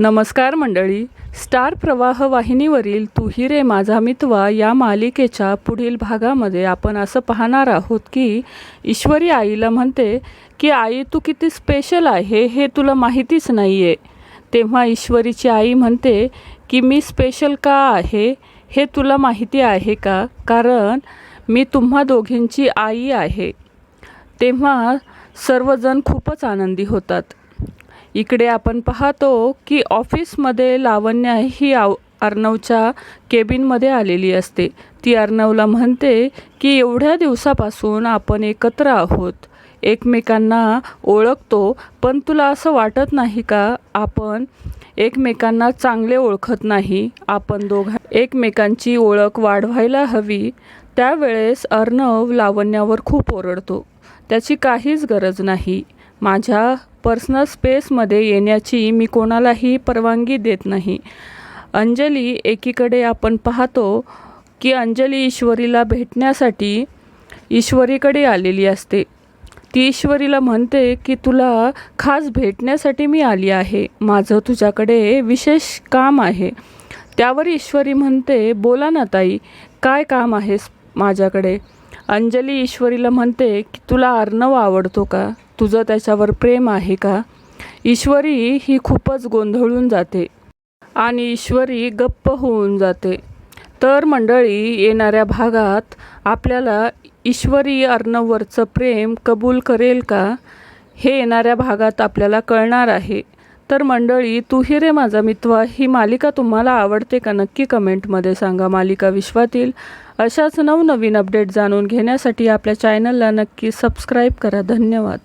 नमस्कार मंडळी. स्टार प्रवाह वाहिनीवरील तुही रे माझा मितवा या मालिकेच्या पुढील भागामध्ये आपण असं पाहणार आहोत की ईश्वरी आईला म्हणते की आई तू किती स्पेशल आहे हे तुला माहितीच नाही आहे तेव्हा ईश्वरीची आई म्हणते की मी स्पेशल का आहे हे तुला माहिती आहे का? कारण मी तुम्हा दोघींची आई आहे. तेव्हा सर्वजण खूपच आनंदी होतात. इकडे आपण पाहतो की ऑफिसमध्ये लावण्य ही आव अर्णवच्या केबिनमध्ये आलेली असते. ती अर्णवला म्हणते की एवढ्या दिवसापासून आपण एकत्र आहोत. एकमेकांना ओळखतो पण तुला असं वाटत नाही का? आपण एकमेकांना चांगले ओळखत नाही. आपण दोघा एकमेकांची ओळख वाढवायला हवी. त्यावेळेस अर्णव लावण्यावर खूप ओरडतो. त्याची काहीच गरज नाही. माझ्या पर्सनल स्पेसमध्ये येण्याची मी कोणालाही परवानगी देत नाही. अंजली एकीकडे आपण पाहतो की अंजली ईश्वरीला भेटण्यासाठी ईश्वरीकडे आलेली असते. ती ईश्वरीला म्हणते की तुला खास भेटण्यासाठी मी आली आहे. माझं तुझ्याकडे विशेष काम आहे. त्यावर ईश्वरी म्हणते बोला ना ताई काय काम आहेस माझ्याकडे? अंजली ईश्वरीला म्हणते की तुला अर्णव आवडतो का? तुझं त्याच्यावर प्रेम आहे का? ईश्वरी ही खूपच गोंधळून जाते आणि ईश्वरी गप्प होऊन जाते. तर मंडळी येणाऱ्या भागात आपल्याला ईश्वरी अर्णववरचं प्रेम कबूल करेल का? हे येणाऱ्या भागात आपल्याला कळणार आहे. तर मंडळी तू ही रे माझा मित्वा ही मालिका तुम्हाला आवडते का नक्की कमेंटमध्ये सांगा. मालिका विश्वातील अशाच नवनवीन अपडेट जाणून घेण्यासाठी आपल्या चॅनलला नक्की सबस्क्राईब करा. धन्यवाद.